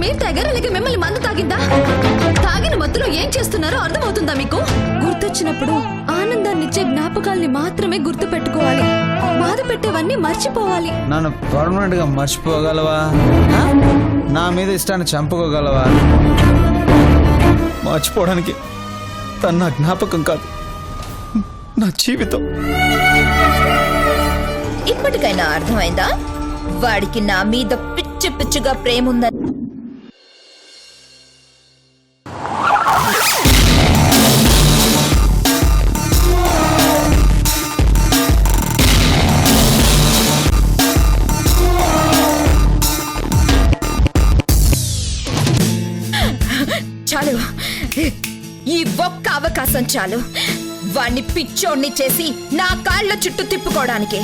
మీరు తాగారా లేక మిమ్మల్ని మందు తాగిందా? తాగిన మత్తులో ఏం చేస్తున్నారో అర్థమవుతుందా మీకు? గుర్తొచ్చినప్పుడు ఆనందాన్నిచ్చే జ్ఞాపకాల్ని మాత్రమే గుర్తు పెట్టుకోవాలి బాధ పెట్టేవన్నీ మర్చిపోవాలి. నన్ను పర్మనెంట్గా మర్చిపోగలవా? నా మీద ఇష్టాన్ని చంపుకోగలవా? మర్చిపోవడానికి తన నా జ్ఞాపకం కాదు. నా జీవితం. ఇప్పటికైనా అర్థమైందా? వాడికి నా మీద పిచ్చి పిచ్చిగా ప్రేమ ఉందని ఈ ఒక్క అవకాశం చాలు. వాణ్ణి పిచ్చోడ్ని చేసి నా కాళ్ళ చుట్టూ తిప్పుకోవడానికి.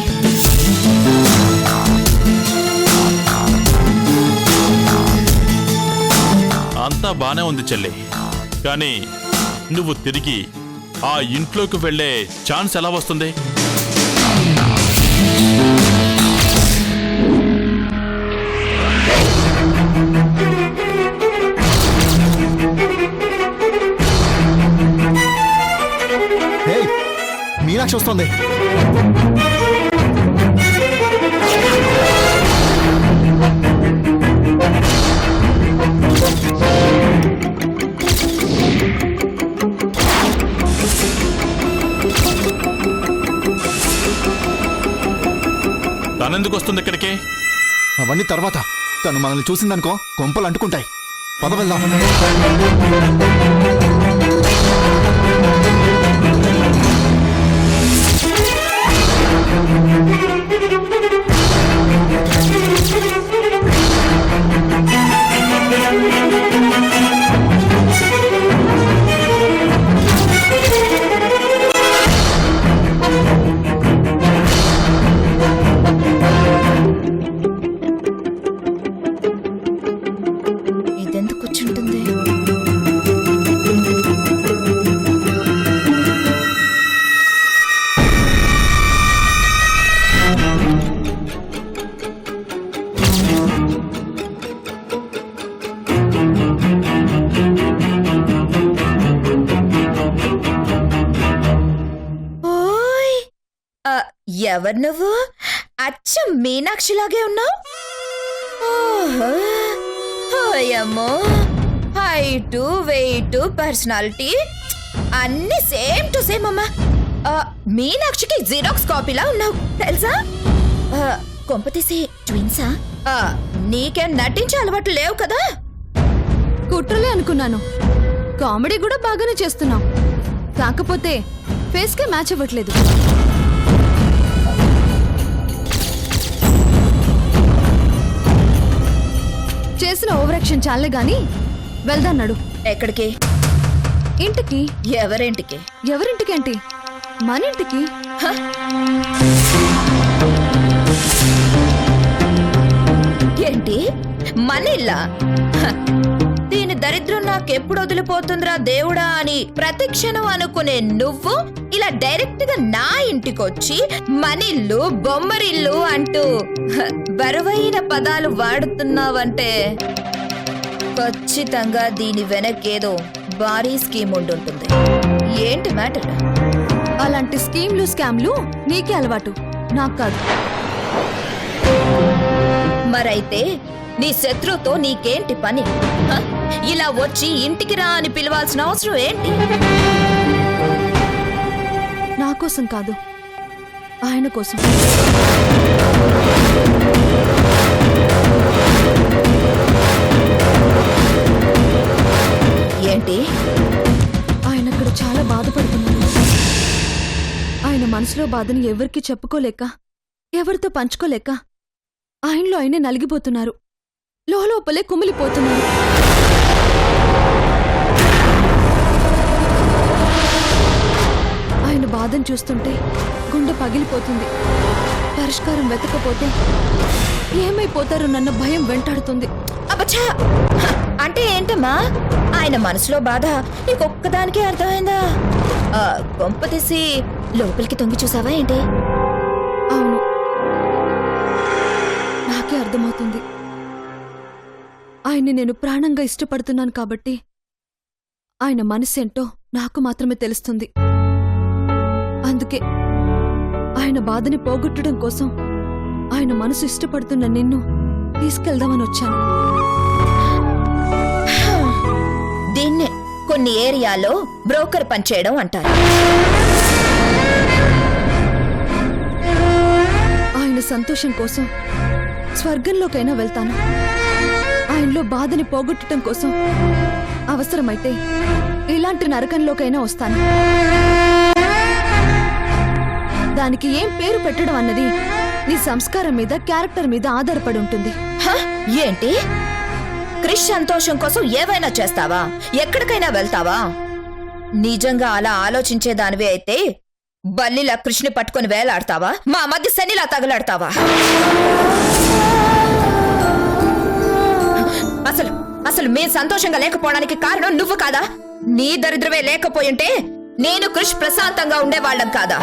అంతా బానే ఉంది చెల్లి. కానీ నువ్వు తిరిగి ఆ ఇంట్లోకి వెళ్ళే ఛాన్స్ ఎలా వస్తుంది? మీనాక్షి వస్తుంది. తనెందుకు వస్తుంది ఇక్కడికి? అవన్నీ తర్వాత. తను మనల్ని చూసిందనుకో కొంపలు అంటుకుంటాయి. పద వెళ్దాం. ఎవరు నువ్వు? అచ్చం మీనాక్షిలాగే ఉన్నావు? ఓయమ్మో. హైటు వెయిట్ పర్సనాలిటీ అన్ని సేమ్ టు సేమ్ అమ్మా. మీనాక్షికి జీరాక్స్ కాపీలా ఉన్నావు తెలుసా? కొంపతీసి ట్విన్సా? ఆ, నీకేం నటించే అలవాటు లేవు కదా? కుట్రలే అనుకున్నాను. కామెడీ కూడా బాగానే చేస్తున్నావు. కాకపోతే ఫేస్కే మ్యాచ్ అవ్వట్లేదు. చేసిన ఓవరాక్షన్ చాలే గాని వెళ్దాన్నాడు ఎక్కడికి? ఇంటికి. ఎవరింటికి? ఎవరింటికేంటి మన ఇంటికి. ఏంటి? హ, దీని దరిద్రం నాకెప్పుడు వదిలిపోతుందిరా దేవుడా అని ప్రతి క్షణం అనుకునే నువ్వు ఇలా డైరెక్ట్గా నా ఇంటికొచ్చి మనిల్లు బొమ్మరిల్లు అంటూ బరువైన పదాలు వాడుతున్నావంటే ఖచ్చితంగా దీని వెనకేదో భారీ స్కీమ్ ఉండుంటుంది. ఏంటి మ్యాటర్? అలాంటి స్కీమ్లు స్కామ్లు నీకే అలవాటు. నాకు కాదు. మరైతే నీ శత్రుతో నీకేంటి పని? ఇలా వచ్చి ఇంటికి రా అని పిలవాల్సిన అవసరం ఏంటి? నా కోసం కాదు. ఆయన కోసం. ఏంటి? ఆయన అక్కడ చాలా బాధపడుతున్నారు ఆయన మనసులో బాధని ఎవరికి చెప్పుకోలేక ఎవరితో పంచుకోలేక ఆయనలో ఆయనే నలిగిపోతున్నారు. లోపలే కుమిలిపోతున్నారు. ఆయన బాధను చూస్తుంటే గుండె పగిలిపోతుంది. పరిష్కారం వెతకపోతే ఏమైపోతారో నన్న భయం వెంటాడుతుంది. అబ్బచ్చా! అంటే ఏంటమ్మా? ఆయన మనసులో బాధ నీకొక్కదానికే అర్థమైందా? కొంప తీసి లోపలికి తొంగి చూసావా ఏంటి? అవును. నాకే అర్థమవుతుంది. ఆయన్ని నేను ప్రాణంగా ఇష్టపడుతున్నాను కాబట్టి ఆయన మనసేంటో నాకు మాత్రమే తెలుస్తుంది. అందుకే ఆయన బాధని పోగొట్టడం కోసం ఆయన మనసు ఇష్టపడుతున్న నిన్ను తీసుకెళ్దామని వచ్చాను. దీన్నే కొన్ని ఏరియాలో బ్రోకర్ పనిచేయడం అంటారు. ఆయన సంతోషం కోసం స్వర్గంలోకైనా వెళ్తాను. ఆయనలో బాధని పోగొట్టడం కోసం అవసరమైతే ఇలాంటి నరకంలోకైనా వస్తాను. దానికి ఏం పేరు పెట్టడం అన్నది నీ సంస్కారం మీద క్యారెక్టర్ మీద ఆధారపడి ఉంటుంది. హ? ఏంటి? క్రిష్ సంతోషం కోసం ఏవైనా చేస్తావా? ఎక్కడికైనా వెళ్తావా? నిజంగా అలా ఆలోచించేదానివి అయితే బల్లిలా కృష్ణి పట్టుకొని వేలాడతావా? మా మధ్య శనిలా తగలాడతావా? అసలు అసలు మేము సంతోషంగా లేకపోవడానికి కారణం నువ్వు కాదా? నీ దరిద్రమే లేకపోయింటే నేను కృష్ ప్రశాంతంగా ఉండేవాళ్ళం కాదా?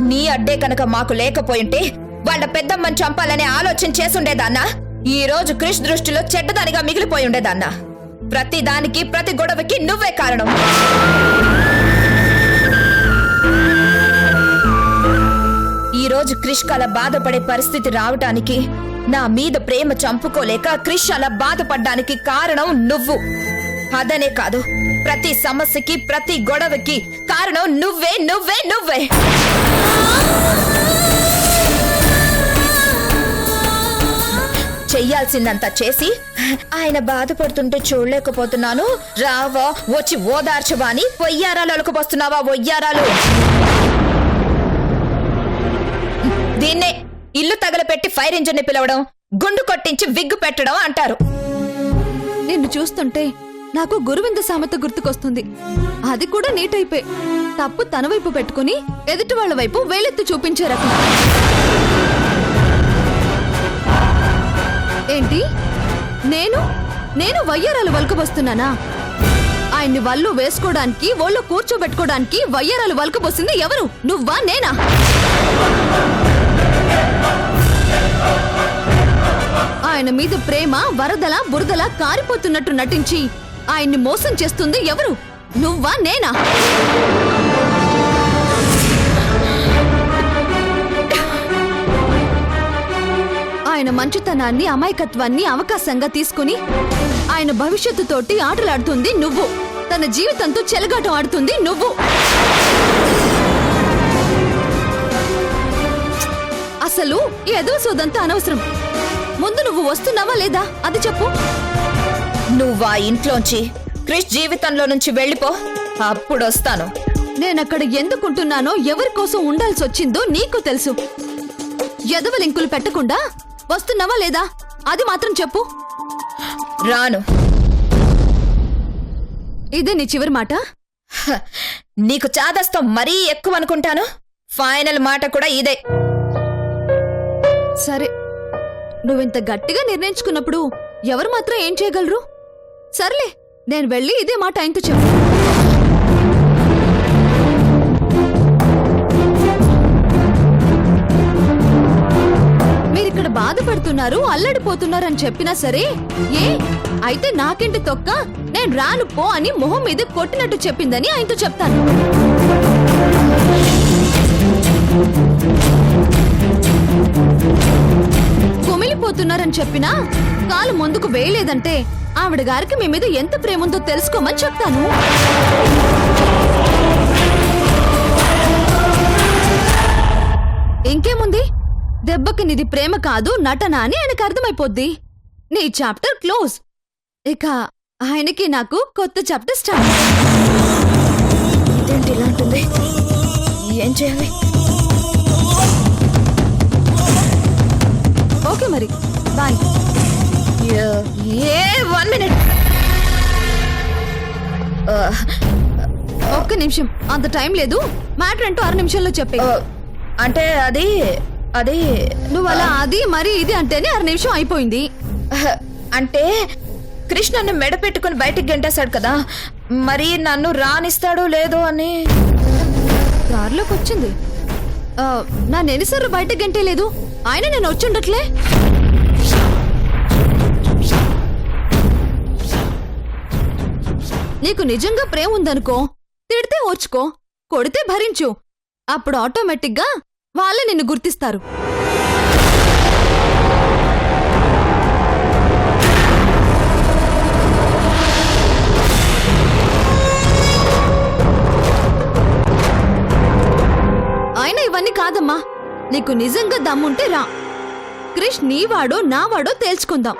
నీ అడ్డే కనుక మాకు లేకపోయింటే వాళ్ళ పెద్దమ్మని చంపాలనే ఆలోచన చేసుండేదాన్నా ఈ రోజు క్రిష్ దృష్టిలో చెడ్డదానిగా మిగిలిపోయి ఉండేదాన్నా ప్రతి దానికి ప్రతి గొడవకి నువ్వే కారణం. రోజు క్రిష్ అలా బాధపడే పరిస్థితి రావటానికి నా మీద ప్రేమ చంపుకోలేక క్రిష్ అలా బాధపడ్డానికి కారణం నువ్వు. అదనే కాదు ప్రతి సమస్యకి ప్రతి గొడవకి కారణం నువ్వే నువ్వే నువ్వే. చెయ్యాల్సిందంతా చేసి ఆయన బాధపడుతుంటే చూడలేకపోతున్నాను. రావా వచ్చి ఓదార్చవా అని పొయ్యారాలు అలకపోస్తున్నావా ఒయ్యారాలు దీన్నే ఇల్లు తగలపెట్టి ఫైర్ ఇంజిన్ని పిలవడం గుండు కొట్టించి విగ్గు పెట్టడం అంటారు. నిన్ను చూస్తుంటే నాకు గురువింద సామెత గుర్తుకొస్తుంది. అది కూడా నీట్ అయిపోయి తప్పు తన వైపు పెట్టుకుని ఎదుటి వాళ్ళ వైపు వేలెత్తి చూపించే రకం. ఏంటి? నేను? నేను వయ్యారాలు వలకబోస్తున్నానా? ఆయన్ని వల్లు వేసుకోవడానికి ఒళ్ళు కూర్చోబెట్టుకోవడానికి వయ్యారాలు వలకబోసింది ఎవరు? నువ్వా నేనా? ఆయన మీద ప్రేమ వరదలా బురదలా కారిపోతున్నట్టు నటించి ఆయన్ని మోసం చేస్తుంది ఎవరు? నువ్వా నేనా? ఆయన మంచుతనాన్ని అమాయకత్వాన్ని అవకాశంగా తీసుకుని ఆయన భవిష్యత్తుతోటి ఆటలాడుతుంది నువ్వు. తన జీవితంతో చెలగాటం ఆడుతుంది నువ్వు. ఈ ఎదవ సోదంతా అనవసరం. ముందు నువ్వు వస్తున్నావా లేదా? అది చెప్పు. నువ్వా ఇంట్లోంచి క్రిష్ జీవితంలో నుంచి వెళ్ళిపో. అప్పుడు వస్తాను నేనక్కడ ఎందుకుంటున్నానో ఎవరి కోసం ఉండాల్సి వచ్చిందో నీకు తెలుసు. ఎదవ లింకులు పెట్టకుండా వస్తున్నావా లేదా? అది మాత్రం చెప్పు. రాను. ఇదే నీ చివరి మాట? నీకు చాదస్తం మరీ ఎక్కువ అనుకుంటాను ఫైనల్ మాట కూడా ఇదే. సరే నువ్వింత గట్టిగా నిర్ణయించుకున్నప్పుడు ఎవరు మాత్రం ఏం చేయగలరు? సర్లే నేను వెళ్ళి ఇదే మాట ఆయనతో చెప్పు. మీరిక్కడ బాధపడుతున్నారు అల్లడిపోతున్నారు అని చెప్పినా సరే ఏ? అయితే నాకేంటి తొక్క? నేను రాను పో అని మొహం మీద కొట్టినట్టు చెప్పిందని ఆయనతో చెప్తాను. వెళ్ళిపోతున్నారని చెప్పినా కాలు ముందుకు వేయలేదంటే ఆవిడ గారికి మీ మీద ఎంత ప్రేమ ఉందో తెలుసుకోమని చెప్తాను. ఇంకేముంది? దెబ్బకి నిది ప్రేమ కాదు నటన అని ఆయనకు అర్థమైపోద్ది. నీ చాప్టర్ క్లోజ్. ఇక ఆయనకి నాకు కొత్త చాప్టర్ స్టార్ట్. ఇదేంటి ఇలా ఉంటుంది? ఏం చేయాలి? ఓకే మరి. బాయ్ ఏ వన్ మినిట్ ఒక్క నిమిషం. అంత టైం లేదు. మ్యాటర్ ఏంటో ఆరు నిమిషాల్లో చెప్పే అంటే అది అది నువ్వు అలా అది మరి ఇది అంటేనే అర నిమిషం అయిపోయింది. అంటే కృష్ణ నన్ను మెడ పెట్టుకుని బయటికి గంటేశాడు కదా. మరి నన్ను రానిస్తాడో లేదో అని. దారిలోకి వచ్చింది. నా నెనిసరు బయట గంటే లేదు ఆయన నేను వచ్చుండట్లే నీకు నిజంగా ప్రేమ ఉందనుకో తిడితే ఓర్చుకో కొడితే భరించు. అప్పుడు ఆటోమేటిక్గా వాళ్ళే నిన్ను గుర్తిస్తారు. అయినా ఇవన్నీ కాదమ్మా. నీకు నిజంగా దమ్ముంటే రా. క్రిష్ నీవాడో నావాడో తేల్చుకుందాం.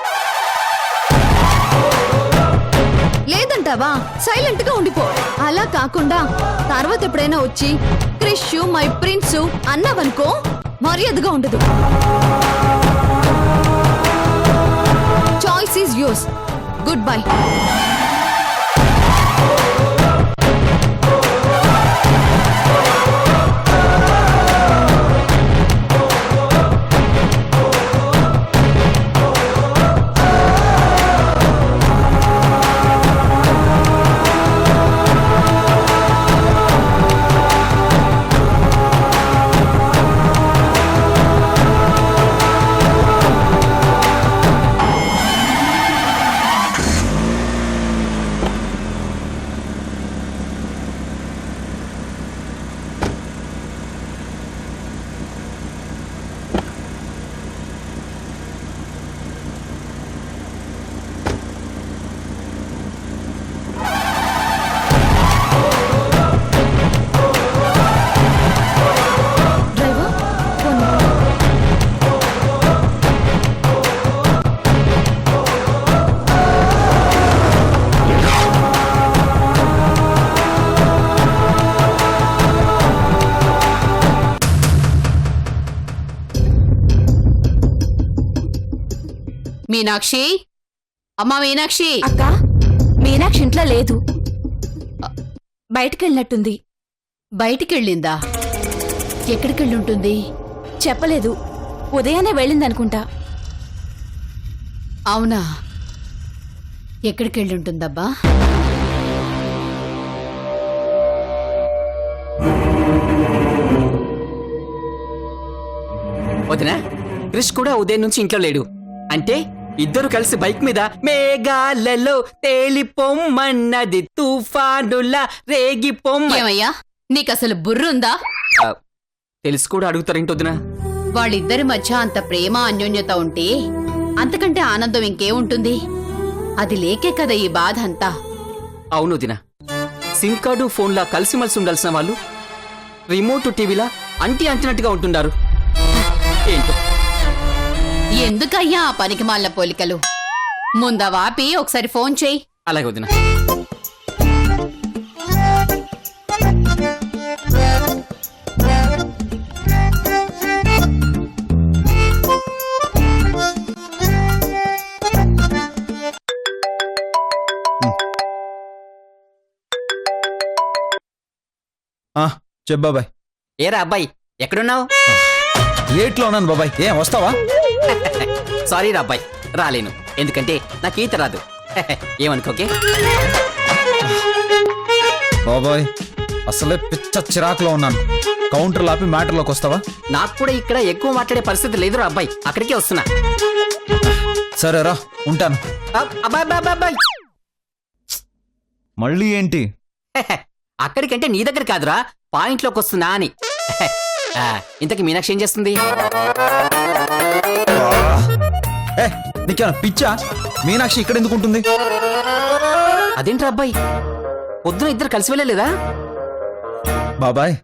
లేదంటావా? సైలెంట్గా ఉండిపో. అలా కాకుండా తర్వాత ఎప్పుడైనా వచ్చి క్రిష్ మై ప్రిన్స్ అన్నావనుకో మర్యాదగా ఉండదు. Choice is yours good bye Meenakshi? అమ్మా మీనాక్షి! అక్క మీనాక్షి ఇంట్లో లేదు. బయటకెళ్ళినట్టుంది. బయటికెళ్ళిందా? ఎక్కడికెళ్ళుంటుంది? చెప్పలేదు. ఉదయాన్నే వెళ్ళిందనుకుంటా. అవునా? ఎక్కడికెళ్ళుంటుందబ్బా? వదినా క్రిష్ కూడా ఉదయం నుంచి ఇంట్లో లేడు. అంటే ఇద్దరు కలిసి బైక్ మీద మేఘాలలో తేలిపొమ్మన్నది తుఫానులా రేగిపొమ్మ ఏమయ్యా? నీకసలు బుర్రుందా? తెలిసి కూడా అడుగుతారేంటి వదినా? వాళ్ళిద్దరి మధ్య అంత ప్రేమ అన్యోన్యత ఉంటే అంతకంటే ఆనందం ఇంకేముంటుంది? అది లేకే కదా ఈ బాధ అంతా అవును వదినా. సిమ్ కార్డు ఫోన్లా కలిసిమెలిసి ఉండాల్సిన వాళ్ళు రిమోట్ టీవీలా అంటి అంటినట్టుగా ఉంటున్నారు. ఏంటో? ఎందుకయ్యా ఆ పనికిమాలిన పోలికలు? ముందా వాపి ఒకసారి ఫోన్ చేయి. అలాగే వదినా. ఆ, చెప్పు బాబాయ్. ఏరా అబ్బాయి ఎక్కడున్నావు? లేట్లో ఉన్నాను బాబాయ్. ఏం వస్తావా? సారీ రా అబ్బాయి రాలేను. ఎందుకంటే నాకు ఈత రాదు. ఏమనుకోకే బాబాయ్ అసలే పిచ్చ చిరాకులో ఉన్నాను. కౌంటర్ లాపి మ్యాటర్లోకి వస్తావా? నాకు కూడా ఇక్కడ ఎక్కువ మాట్లాడే పరిస్థితి లేదురా అబ్బాయి. అక్కడికే వస్తున్నా. సరే రా ఉంటాను. అబ్- అబ్బాయ్ అబ్బాయ్, అబ్బాయ్, అబ్బాయ్. మళ్ళీ ఏంటి? అక్కడికంటే నీ దగ్గర కాదురా. పాయింట్లోకి వస్తున్నా అని. ఆ, ఇంతకీ మీనాక్షి ఏం చేస్తుంది? ఏ నీకేమైనా పిచ్చా? మీనాక్షి ఇక్కడ ఎందుకు ఉంటుంది? అదేంట్రా అబ్బాయి? పొద్దున ఇద్దరు కలిసి వెళ్ళలేదా? బాబాయ్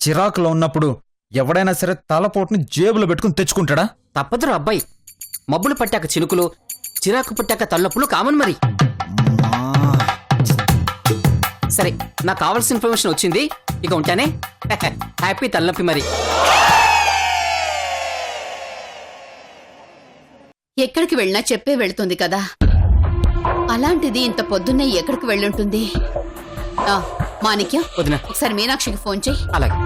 చిరాకులో ఉన్నప్పుడు ఎవడైనా సరే తలపోటుని జేబులో పెట్టుకుని తెచ్చుకుంటాడా? తప్పదురా అబ్బాయి. మబ్బులు పట్టాక చినుకులు చిరాకు పట్టాక తల్లప్పులు కామన్ మరి. సరే నాకు కావాల్సిన ఇన్ఫర్మేషన్ వచ్చింది. ఇక ఉంటానే. హ్యాపీ తలనొప్పి మరి. ఎక్కడికి వెళ్ళినా చెప్పే వెళ్తుంది కదా. అలాంటిది ఇంత పొద్దున్నే ఎక్కడికి వెళ్ళుంటుంది? ఆ, మాణిక్యం ఒకసారి మీనాక్షికి ఫోన్ చెయ్యి అలాగే.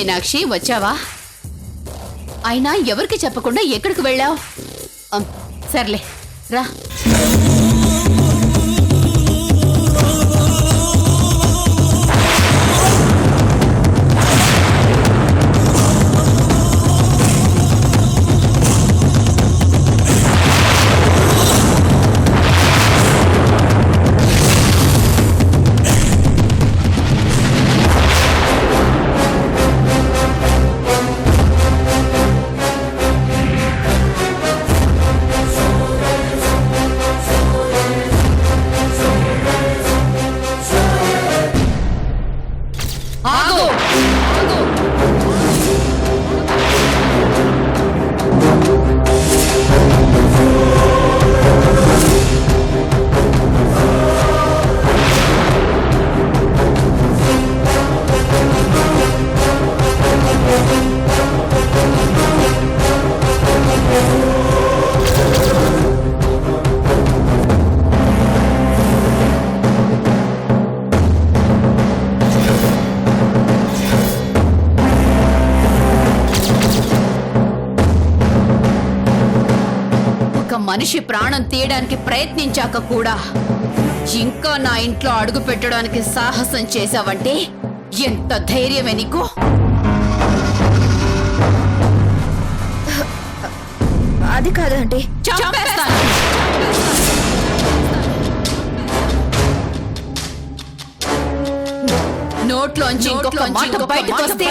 మీనాక్షి వచ్చావా? అయినా ఎవరికి చెప్పకుండా ఎక్కడికి వెళ్ళావు? సర్లే రా. మనిషి ప్రాణం తీయడానికి ప్రయత్నించాక కూడా ఇంకా నా ఇంట్లో అడుగు పెట్టడానికి సాహసం చేశావంటే ఎంత ధైర్యమే నీకు? అది కాదంటే చంపేస్తాను. నోట్లోంచి ఇంకొక మాట బయటకు వస్తే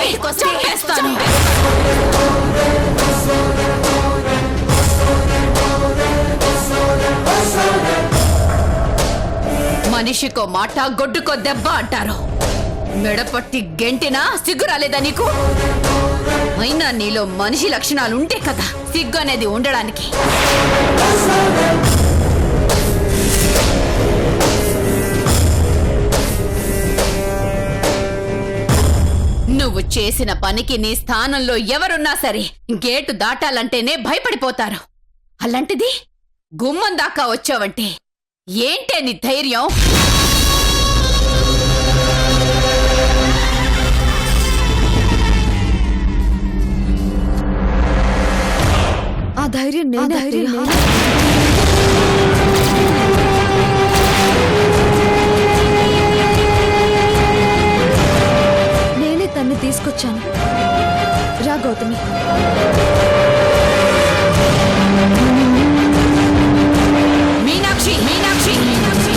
మనిషికో మాట గొడ్డుకో దెబ్బ అంటారు. మెడపట్టి గెంటినా సిగ్గు రాలేదా నీకు? అయినా నీలో మనిషి లక్షణాలు ఉంటే కదా సిగ్గు అనేది ఉండడానికి. నువ్వు చేసిన పనికి నీ స్థానంలో ఎవరున్నా సరే గేటు దాటాలంటేనే భయపడిపోతారు. అలాంటిది? గుమ్మం దాకా వచ్చావంటే ఏంటే నీ ధైర్యం? ఆ ధైర్యం నేనే ధైర్యం నేనే తన్ని తీసుకొచ్చాను. రా గౌతమి. మీనాక్షి మీనాక్షి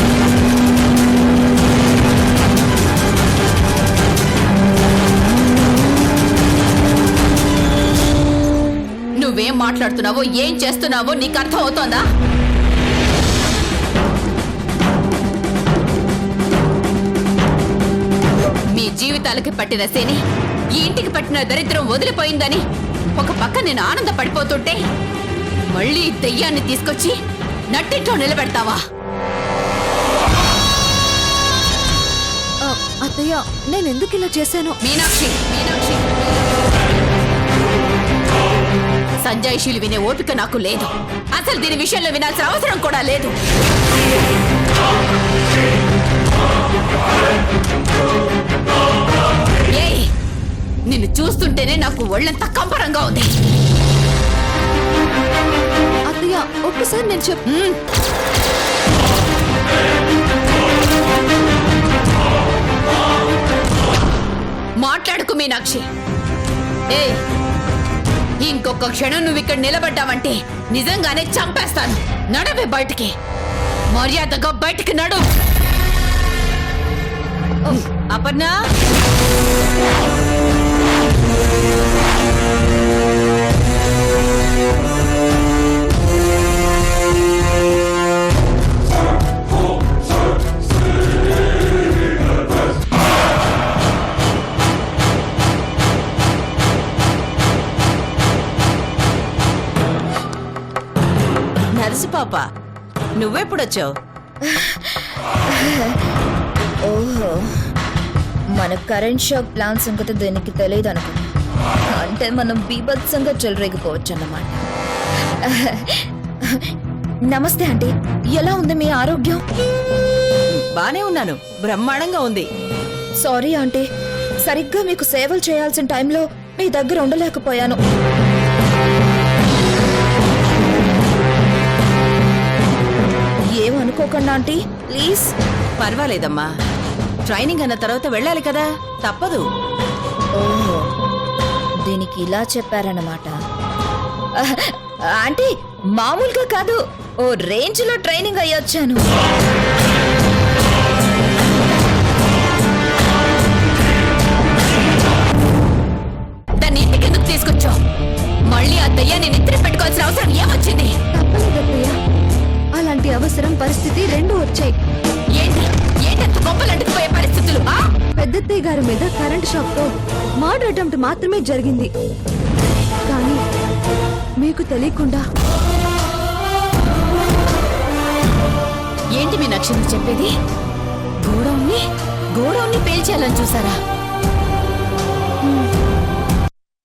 నువ్వేం మాట్లాడుతున్నావో ఏం చేస్తున్నావో నీకు అర్థం అవుతోందా మీ జీవితాలకి పట్టిన శని ఈ ఇంటికి పట్టిన దరిద్రం వదిలిపోయిందని ఒక పక్క నేను ఆనందపడిపోతుంటే మళ్ళీ దెయ్యాన్ని తీసుకొచ్చి నట్టింట్లో నిలబెడతావా? అత్తయ్య నేను ఎందుకు ఇలా చేశాను? మీనాక్షి మీనాక్షి. సంజాయిషీలు వినే ఓపిక నాకు లేదు. అసలు దీని విషయంలో వినాల్సిన అవసరం కూడా లేదు. ఏయ్, నిన్ను చూస్తుంటేనే నాకు ఒళ్ళంతా కంపరంగా ఉంది. ఒక్కసారి నేను చెప్ మాట్లాడుకు మీనాక్షి. ఏ ఇంకొక క్షణం నువ్వు ఇక్కడ నిలబడ్డావంటే నిజంగానే చంపేస్తాను. నడవే బయటికి. మర్యాదగా బయటికి నడు. అపర్ణ? పాప. నువ్వెప్పుడొచ్చావు? ఓహో. మన కరెంట్ షాక్ ప్లాన్ సంగతి దీనికి తెలియదు అనుకో అంటే మనం బీభత్సంగా చెలరేగిపోవచ్చు అన్నమాట నమస్తే ఆంటీ. ఎలా ఉంది మీ ఆరోగ్యం? బానే ఉన్నాను. బ్రహ్మాండంగా ఉంది. Sorry aunty. సరిగ్గా మీకు సేవలు చేయాల్సిన టైంలో మీ దగ్గర ఉండలేకపోయాను. ఏమనుకోకండి ఆంటీ. ప్లీజ్. పర్వాలేదమ్మా. ట్రైనింగ్ అన్న తర్వాత వెళ్ళాలి కదా. తప్పదు. ఓహో. దీనికి ఇలా చెప్పారన్నమాట. ఆంటీ మామూలుగా కాదు. ఓ రేంజ్లో ట్రైనింగ్ అయ్యొచ్చాను. అవసరం పరిస్థితి రెండు వచ్చాయి. పరిస్థితులు? పెద్దత్తయ్య గారి మీద కరెంట్ షాక్తో మర్డర్ అటెంప్ట్ మాత్రమే జరిగింది. కానీ మీకు తెలియకుండా ఏంటి మీ నక్షత్రం చెప్పేది? గోడౌన్ని గోడౌన్ని పేల్చేయాలని చూసారా?